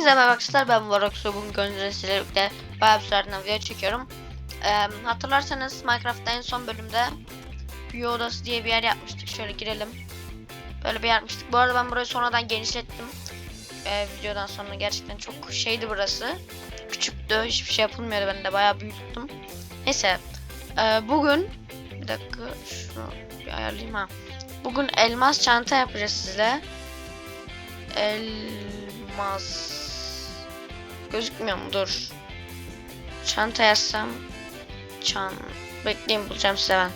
Hepinize merhaba arkadaşlar ben Varox bugün gönüllü sizlerle bayağı bir süreden video çekiyorum. Ee, hatırlarsanız Minecraft'ta en son bölümde büyü odası diye bir yer yapmıştık. Şöyle girelim. Böyle bir yapmıştık. Bu arada ben burayı sonradan genişlettim. Ee, videodan sonra gerçekten çok şeydi burası. Küçüktü. Hiçbir şey yapılmıyordu. Ben de bayağı büyüttüm. Neyse. Ee, bugün bir dakika şunu bir ayarlayayım ha. Bugün elmas çanta yapacağız sizle. Elmas gözükmüyor mu? Dur. Çanta yazsam çan bekleyin bulacağım size ben.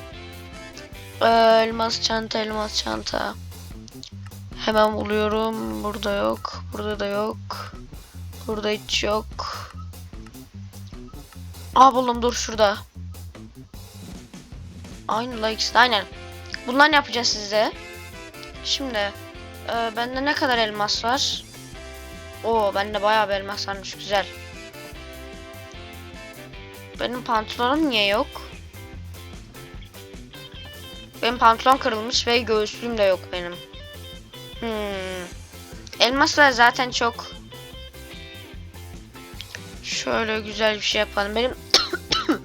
Ee, elmas çanta, elmas çanta. Hemen buluyorum. Burada yok. Burada da yok. Burada hiç yok. Aa buldum dur şurada. Aynı likes aynen. Bundan yapacağız size. Şimdi ee, bende ne kadar elmas var? Oo bende bayağı bir elmas güzel. Benim pantolonum niye yok? Benim pantolon kırılmış ve göğüslüğüm de yok benim. Hmm. Elmaslar zaten çok. Şöyle güzel bir şey yapalım. Benim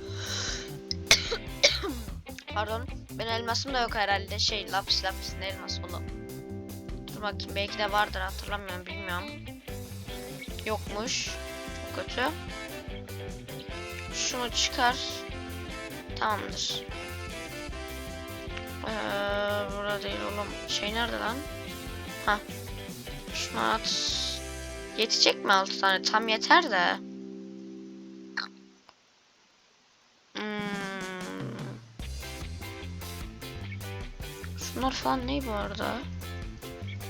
Pardon. Benim elmasım da yok herhalde. Şey lapis lapis ne elmas oğlum. Dur bakayım belki de vardır hatırlamıyorum bilmiyorum. Yokmuş. Çok kötü. Şunu çıkar. Tamamdır. Ee, burada değil oğlum. Şey nerede lan? Ha. Şunu at. Yetecek mi 6 tane? Tam yeter de. Hmm. Şunlar falan ne bu arada?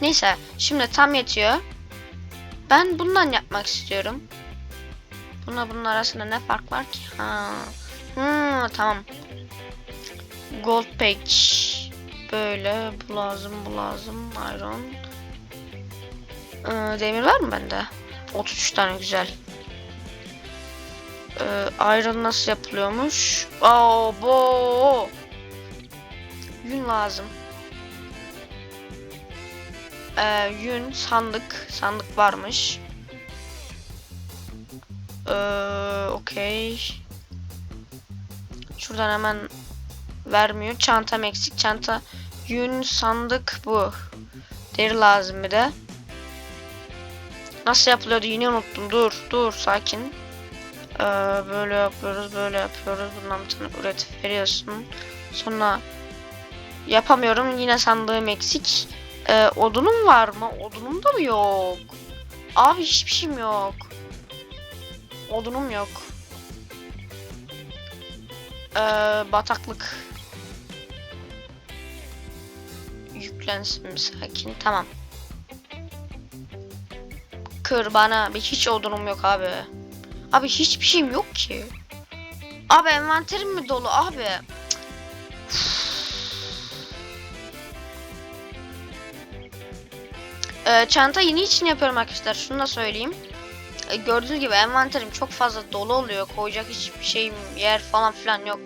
Neyse şimdi tam yetiyor. Ben bundan yapmak istiyorum. Buna bunun arasında ne fark var ki? Ha. Hmm, tamam. Gold page. Böyle bu lazım bu lazım. Iron. Ee, demir var mı bende? 33 tane güzel. Ee, iron nasıl yapılıyormuş? Aa, bo. Yün lazım. Ee, yün, sandık. Sandık varmış. Ee, okey. Şuradan hemen vermiyor. Çantam eksik. Çanta, yün, sandık bu. Deri lazım bir de. Nasıl yapılıyordu yine unuttum. Dur, dur, sakin. Ee, böyle yapıyoruz, böyle yapıyoruz. Bundan bir tane üretip veriyorsun. Sonra yapamıyorum. Yine sandığım eksik. Ee, odunum var mı? Odunum da mı yok? Abi hiçbir şeyim yok. Odunum yok. Ee, bataklık. Yüklensin sakin. Tamam. Kır bana. Bir hiç odunum yok abi. Abi hiçbir şeyim yok ki. Abi envanterim mi dolu abi? Ee, çanta yeni için yapıyorum arkadaşlar. Şunu da söyleyeyim. Ee, gördüğünüz gibi envanterim çok fazla dolu oluyor. Koyacak hiçbir şeyim yer falan filan yok.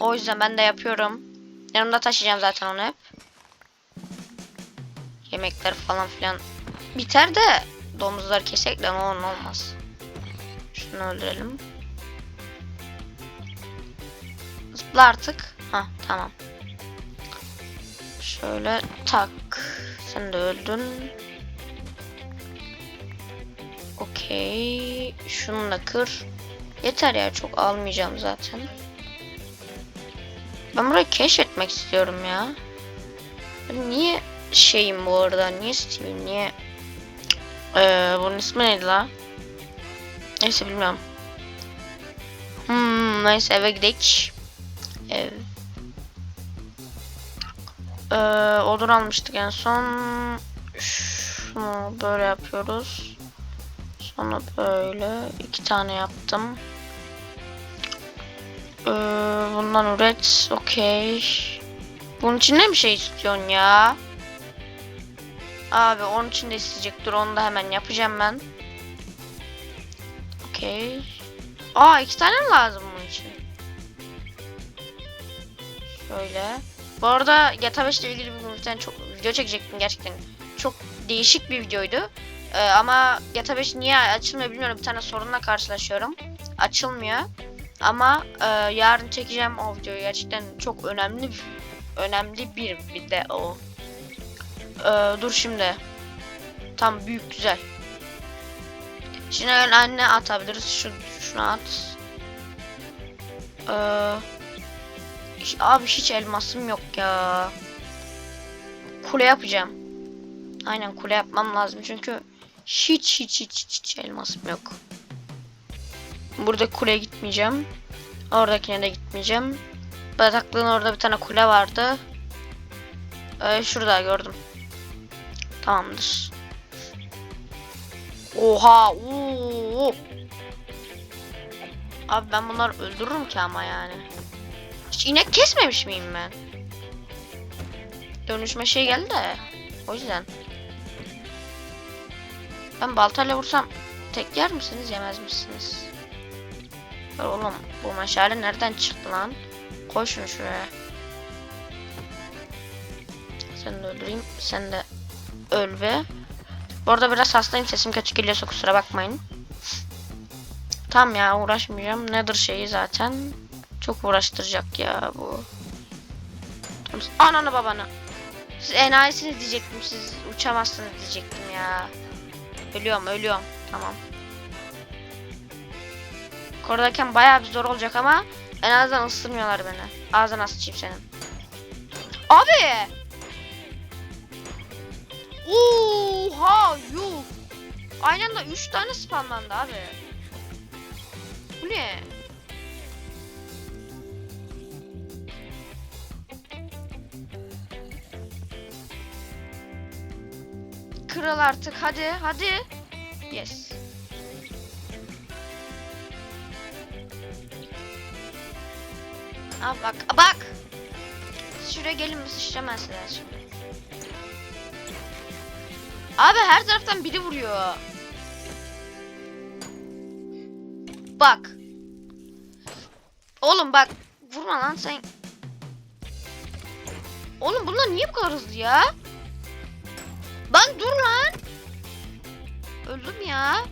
O yüzden ben de yapıyorum. Yanımda taşıyacağım zaten onu hep. Yemekler falan filan biter de domuzları kesek de onun olmaz. Şunu öldürelim. Zıpla artık. Ha tamam. Şöyle tak. Sen de öldün. Okey. Şunu da kır. Yeter ya çok almayacağım zaten. Ben burayı keşfetmek istiyorum ya. Niye şeyim bu arada? Niye Steam'im? Niye? Ee, bunun ismi neydi la? Neyse bilmiyorum. Hmm, neyse eve gidelim. Ev. Ee, odun almıştık en son. Şunu böyle yapıyoruz. Sonra böyle iki tane yaptım. Ee, bundan üret. Okey. Bunun için ne bir şey istiyorsun ya? Abi onun için de isteyecek. Dur onu da hemen yapacağım ben. Okey. Aa iki tane mi lazım bunun için? Şöyle. Bu arada GTA 5 ile ilgili bir tane çok video çekecektim gerçekten. Çok değişik bir videoydu. Ee, ama GTA 5 niye açılmıyor bilmiyorum. Bir tane sorunla karşılaşıyorum. Açılmıyor. Ama e, yarın çekeceğim o videoyu. Gerçekten çok önemli önemli bir video. Ee, dur şimdi. Tam büyük güzel. Şimdi anne atabiliriz. Şu, şunu at. Ee, abi hiç elmasım yok ya. Kule yapacağım. Aynen kule yapmam lazım çünkü hiç hiç hiç hiç, hiç elmasım yok. Burada kuleye gitmeyeceğim. Oradakine de gitmeyeceğim. Bataklığın orada bir tane kule vardı. Ee, şurada gördüm. Tamamdır. Oha! Oo! Abi ben bunları öldürürüm ki ama yani. Hiç inek kesmemiş miyim ben? Dönüşme şey geldi de. O yüzden. Ben baltayla vursam tek yer misiniz yemez misiniz? Oğlum bu meşale nereden çıktı lan? Koy şunu şuraya. Seni de öldüreyim. Sen de öl ve. Bu arada biraz hastayım sesim kötü geliyorsa kusura bakmayın. Tam ya uğraşmayacağım. Nedir şeyi zaten. Çok uğraştıracak ya bu. Ananı babanı. Siz enayisiniz diyecektim. Siz uçamazsınız diyecektim ya. Ölüyorum ölüyorum. Tamam. Koradayken bayağı bir zor olacak ama en azından ısırmıyorlar beni. Ağzına sıçayım senin. Abi! Oha yuh. Aynı anda 3 tane spamlandı abi. Bu ne? Kral artık hadi hadi. Yes. Abi bak bak. Şuraya gelin mi sıçramazsınız şimdi. Abi her taraftan biri vuruyor. Bak. Oğlum bak. Vurma lan sen. Oğlum bunlar niye bu kadar hızlı ya? Lan dur lan. Öldüm ya.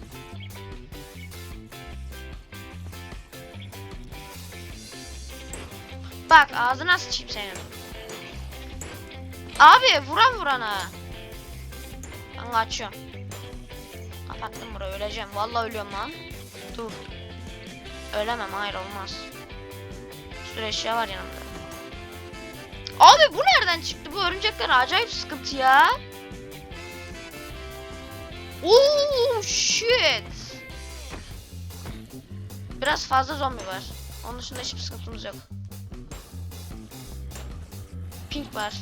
Bak ağzına sıçayım senin. Abi vuran vurana. Ben kaçıyorum. Kapattım burayı öleceğim. Vallahi ölüyorum lan. Dur. Ölemem hayır olmaz. Sürü eşya var yanımda. Abi bu nereden çıktı? Bu örümcekler acayip sıkıntı ya. Oo shit. Biraz fazla zombi var. Onun dışında hiçbir sıkıntımız yok. Pink var.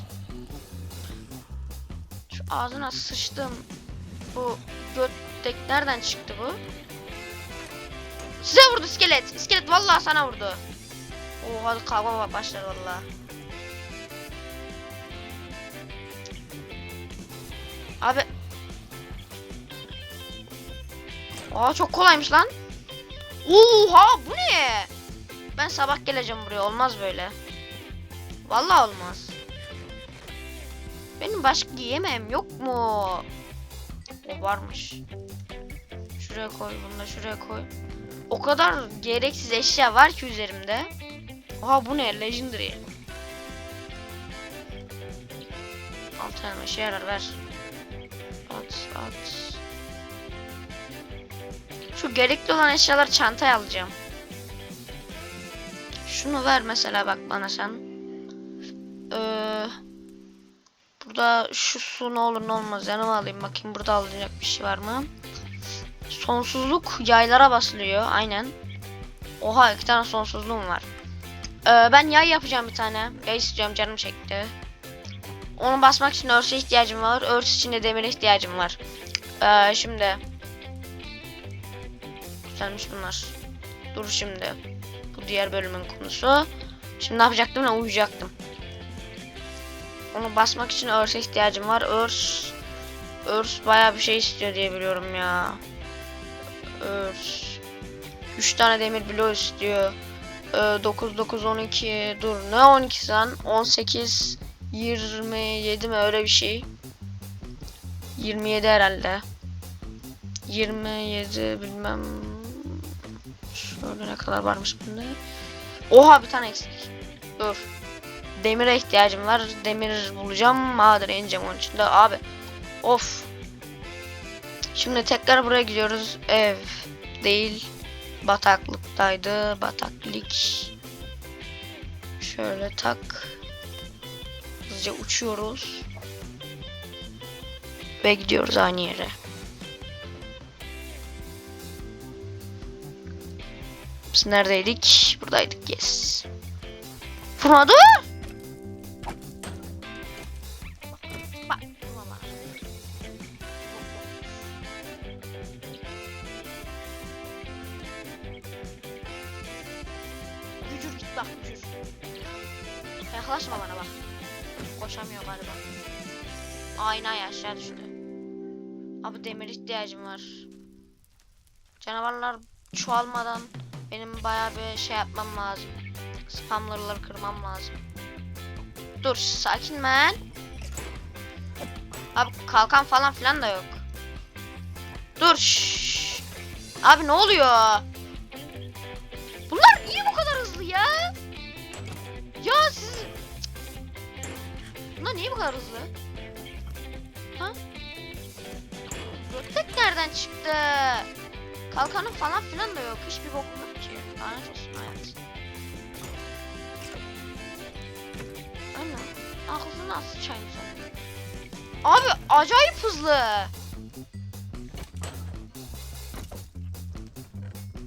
Şu ağzına sıçtım. Bu götlek nereden çıktı bu? Size vurdu iskelet. İskelet vallahi sana vurdu. Oo hadi kavga başlar vallahi. Abi. Aa çok kolaymış lan. Oha bu ne? Ben sabah geleceğim buraya olmaz böyle. Vallahi olmaz. Benim başka yiyemem yok mu? O varmış. Şuraya koy bunu da şuraya koy. O kadar gereksiz eşya var ki üzerimde. Oha bu ne? Legendary. Alt elma şey yarar ver. At at. Şu gerekli olan eşyaları çantaya alacağım. Şunu ver mesela bak bana sen. Ee, burada şu su ne olur ne olmaz yanıma alayım bakayım burada alacak bir şey var mı? Sonsuzluk yaylara basılıyor aynen. Oha iki tane sonsuzluğum var. Ee, ben yay yapacağım bir tane. Yay istiyorum canım çekti. Onu basmak için örse ihtiyacım var. Örs için de demire ihtiyacım var. Ee, şimdi. Güzelmiş bunlar. Dur şimdi. Bu diğer bölümün konusu. Şimdi ne yapacaktım? Ben uyuyacaktım. Onu basmak için örse ihtiyacım var. Örs. Örs bayağı bir şey istiyor diye biliyorum ya. Örs. 3 tane demir bloğu istiyor. Ee, 9 9 12 dur ne 12 lan 18 27 mi öyle bir şey. 27 herhalde. 27 bilmem şöyle ne kadar varmış bunda. Oha bir tane eksik. Dur. Demire ihtiyacım var. Demir bulacağım. Madene ineceğim onun için de. Abi. Of. Şimdi tekrar buraya gidiyoruz. Ev değil. Bataklıktaydı. Bataklık. Şöyle tak. Hızlıca uçuyoruz. Ve gidiyoruz aynı yere. Biz neredeydik? Buradaydık. Yes. Bana. Bücür git bak bücür. Yaklaşma bana bak. Koşamıyor galiba. Ayna aşağı düştü. Abi demir ihtiyacım var. Canavarlar çoğalmadan benim bayağı bir şey yapmam lazım. Spamlarları kırmam lazım. Dur sakin man. Abi kalkan falan filan da yok. Dur. şşş. Abi ne oluyor? Bunlar niye bu kadar hızlı ya? Ya siz... Bunlar niye bu kadar hızlı? Ha? Roket nereden çıktı? Kalkanın falan filan da yok. Hiçbir bokum Lanet olsun hayat. Ana. Aklına sıçayım sana. Abi acayip hızlı.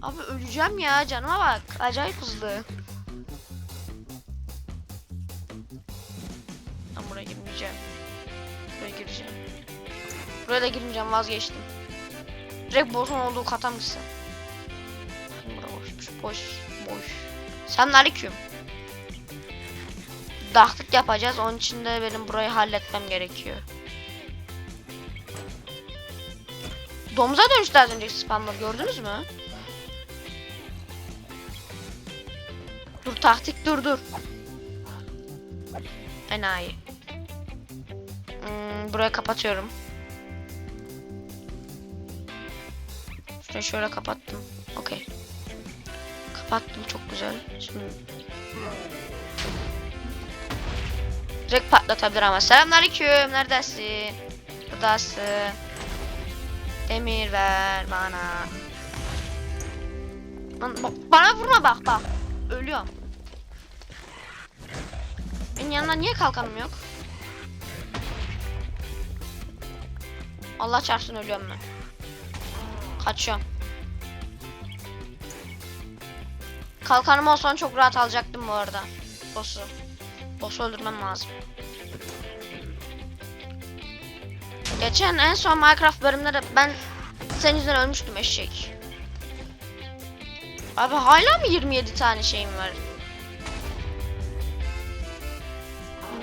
Abi öleceğim ya canıma bak. Acayip hızlı. Ben buraya girmeyeceğim. Buraya gireceğim. Buraya da girmeyeceğim vazgeçtim. Direkt boss'un olduğu kata mı boşmuş. Boş. Boş. Selamünaleyküm. Dahtık yapacağız. Onun için de benim burayı halletmem gerekiyor. Domuza dönüştü az önceki spamlar gördünüz mü? Dur taktik dur dur. Enayi. Hmm, burayı kapatıyorum. Şurayı şöyle kapattım. Okey. Kapattım çok güzel. Şimdi direkt patlatabilir ama. Selamünaleyküm. Neredesin? Buradasın. Demir ver bana. Bana vurma bak bak. Ölüyorum. Benim yanımda niye kalkanım yok? Allah çarpsın ölüyorum ben. Kaçıyorum. Kalkanım olsa çok rahat alacaktım bu arada. Boss'u. Boss'u öldürmem lazım. Geçen en son Minecraft bölümünde de ben senin yüzünden ölmüştüm eşek. Abi hala mı 27 tane şeyim var?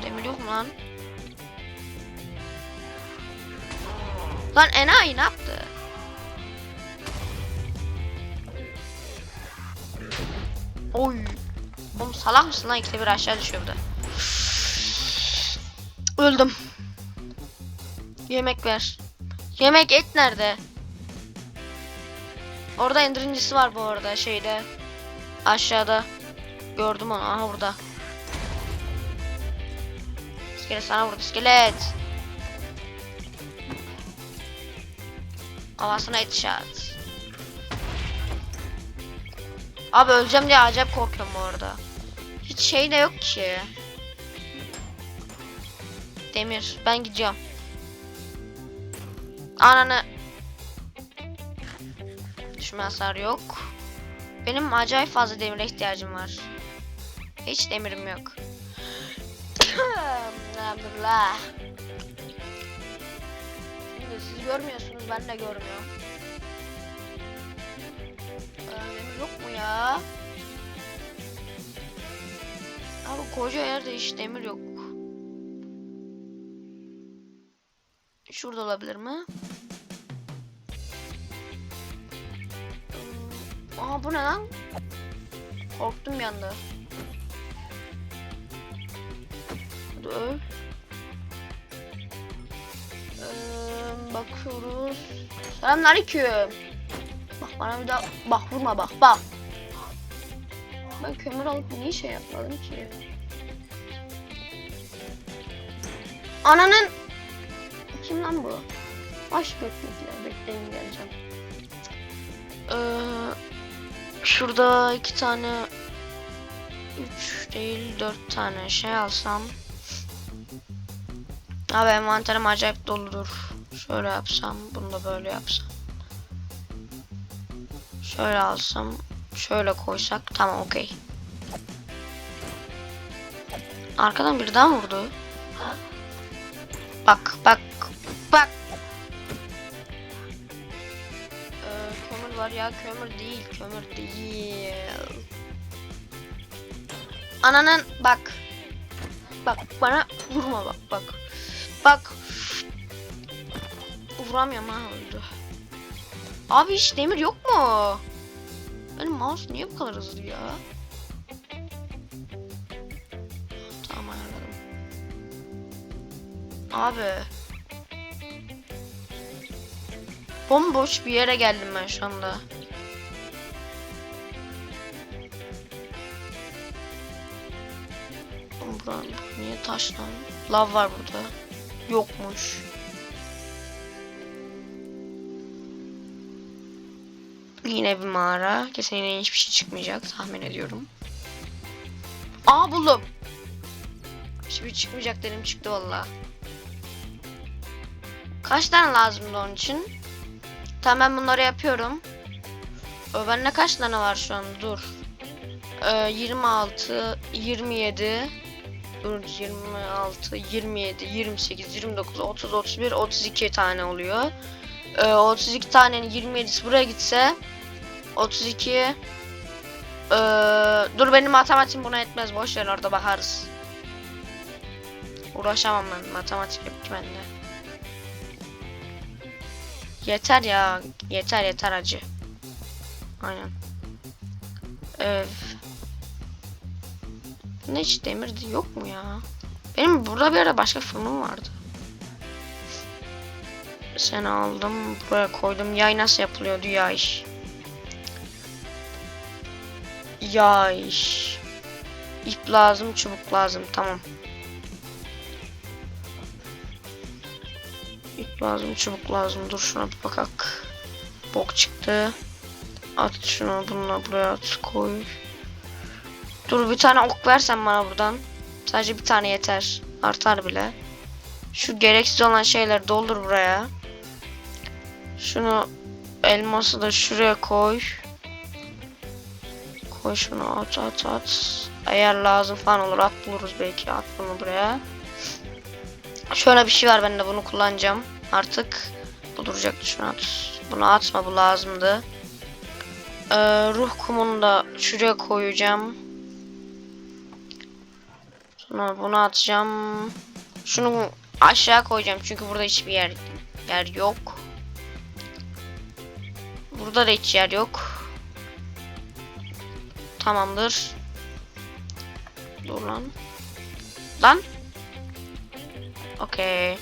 Demir yok mu lan? Lan enayi ne yaptı? Oy. Oğlum salak mısın lan ikide bir aşağı düşüyor burada. Öldüm. Yemek ver. Yemek et nerede? Orada indirincisi var bu arada şeyde. Aşağıda. Gördüm onu. Aha burada. İskelet sana vurdu iskelet. Havasına etişat. Abi öleceğim diye acayip korkuyorum bu arada. Hiç şey de yok ki. Demir ben gidiyorum. Ananı. Düşme hasar yok. Benim acayip fazla demire ihtiyacım var. Hiç demirim yok. Şimdi siz görmüyorsunuz ben de görmüyorum. Yok mu ya? Abi koca yerde hiç demir yok. Şurada olabilir mi? Aa bu ne lan? Korktum bir anda. Hadi öl. Ee, bakıyoruz. Selamünaleyküm. Bana bir daha bak vurma bak bak. Ben kömür alıp niye şey yapmadım ki? Ananın kim lan bu? Baş götürdüler. Bekleyin geleceğim. Ee, şurada iki tane üç değil dört tane şey alsam. Abi envanterim acayip doludur. Şöyle yapsam, bunu da böyle yapsam. Şöyle alsam, şöyle koysak tamam okey. Arkadan biri daha vurdu. Bak bak bak. Ee, kömür var ya kömür değil kömür değil. Ananın bak. Bak bana vurma bak bak. Bak. Vuramıyorum ha öldü. Abi hiç demir yok mu? Benim mouse niye bu kadar hızlı ya? Tamam ayarladım. Abi. Bomboş bir yere geldim ben şu anda. Buran, bu niye taş lan? Lav var burada. Yokmuş. Yine bir mağara. Kesin yine hiçbir şey çıkmayacak tahmin ediyorum. Aa buldum. Hiçbir çıkmayacak dedim çıktı valla. Kaç tane lazımdı onun için? Tamam ben bunları yapıyorum. Ö, Bende kaç tane var şu an? Dur. Ee, 26, 27, dur 26, 27, 28, 29, 30, 31, 32 tane oluyor. Ee, 32 tanenin 27'si buraya gitse 32 ee, dur benim matematiğim buna etmez boş orada bakarız. Uğraşamam ben matematik yok ki bende. Yeter ya yeter yeter acı. Aynen. Ev. Ne hiç demir yok mu ya? Benim burada bir ara başka fırınım vardı. Seni aldım buraya koydum. Yay nasıl yapılıyordu yay? Yay. İp lazım, çubuk lazım. Tamam. İp lazım, çubuk lazım. Dur şuna bir bakak. Bok çıktı. At şunu bununla buraya at koy. Dur bir tane ok versen bana buradan. Sadece bir tane yeter. Artar bile. Şu gereksiz olan şeyleri doldur buraya. Şunu elması da şuraya koy. Koy şunu at at at. Eğer lazım falan olur at buluruz belki at bunu buraya. Şöyle bir şey var ben de bunu kullanacağım. Artık bu duracaktı şunu at. Bunu atma bu lazımdı. Ee, ruh kumunu da şuraya koyacağım. Sonra bunu atacağım. Şunu aşağı koyacağım çünkü burada hiçbir yer yer yok. Burada da hiç yer yok. Tamamdır. Dur lan. Lan. Okey.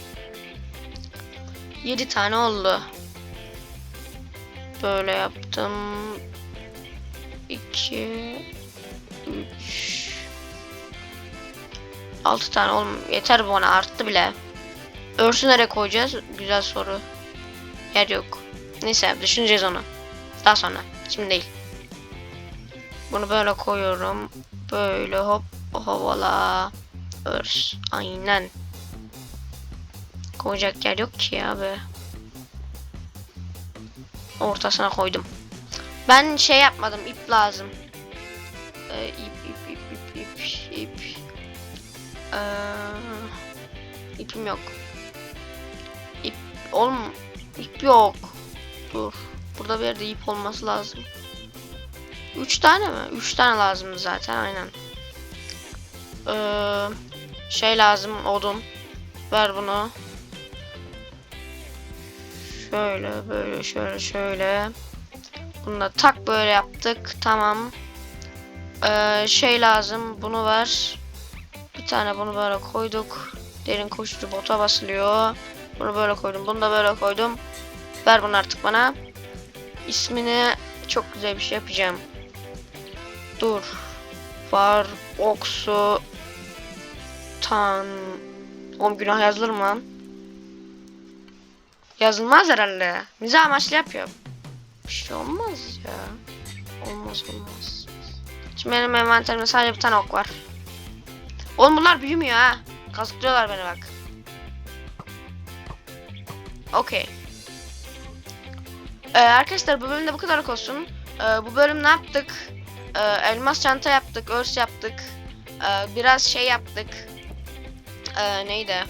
7 tane oldu. Böyle yaptım. 2 3 6 tane oğlum yeter bana arttı bile. Örsü nereye koyacağız? Güzel soru. Yer yok. Neyse düşüneceğiz onu. Daha sonra. Şimdi değil. Bunu böyle koyuyorum. Böyle hop havala. Örs. Aynen. Koyacak yer yok ki abi. Ortasına koydum. Ben şey yapmadım. ip lazım. Ee, ip ip ip ip ip ip. Ee, ipim yok. İp oğlum ip yok. Dur. Burada bir yerde ip olması lazım. 3 tane mi? 3 tane lazımdı zaten aynen. Ee, şey lazım odun. Ver bunu. Şöyle böyle şöyle şöyle. Bunu da tak böyle yaptık. Tamam. Ee, şey lazım. Bunu ver. Bir tane bunu böyle koyduk. Derin koşucu bota basılıyor. Bunu böyle koydum. Bunu da böyle koydum. Ver bunu artık bana. İsmini çok güzel bir şey yapacağım. Dur. Var oksu tan. Oğlum günah yazılır mı lan? Yazılmaz herhalde. Mizah amaçlı yapıyorum. Bir şey olmaz ya. Olmaz olmaz. Şimdi benim envanterimde sadece bir tane ok var. Oğlum bunlar büyümüyor ha. Kazıklıyorlar beni bak. Okey. Ee, arkadaşlar bu bölümde bu kadar olsun. Ee, bu bölüm ne yaptık? Ee, elmas çanta yaptık, örs yaptık. Ee, biraz şey yaptık. Ee, neydi?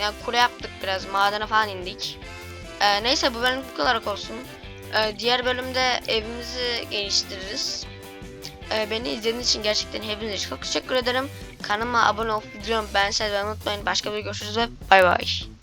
Ya kule yaptık biraz, madene falan indik. Ee, neyse bu bölüm bu kadar olsun. Ee, diğer bölümde evimizi geliştiririz. Ee, beni izlediğiniz için gerçekten hepinize çok teşekkür ederim. Kanalıma abone olup videomu beğenseniz unutmayın. Başka bir görüşürüz ve bay bay.